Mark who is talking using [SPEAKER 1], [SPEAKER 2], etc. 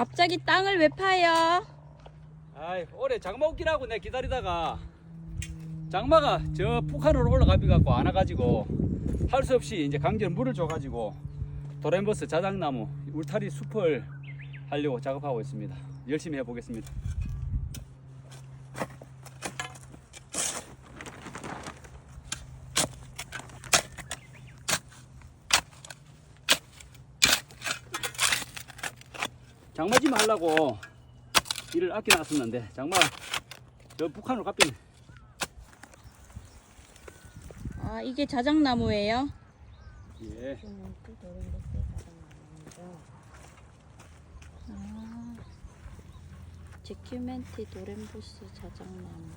[SPEAKER 1] 갑자기 땅을 왜 파요?
[SPEAKER 2] 아이 올해 장마 웃기라고 내가 기다리다가 장마가 저 북한으로 올라가비 갖고 안 와가지고 할 수 없이 이제 강제로 물을 줘가지고 도렌버스 자작나무 울타리 숲을 하려고 작업하고 있습니다. 열심히 해보겠습니다. 장마지만 하려고 일을 아껴놨었는데 장마 저 북한으로 갚이네.
[SPEAKER 1] 아, 이게 자작나무예요?
[SPEAKER 2] 예.
[SPEAKER 1] 아, 제큐멘티 도렌보스 자작나무.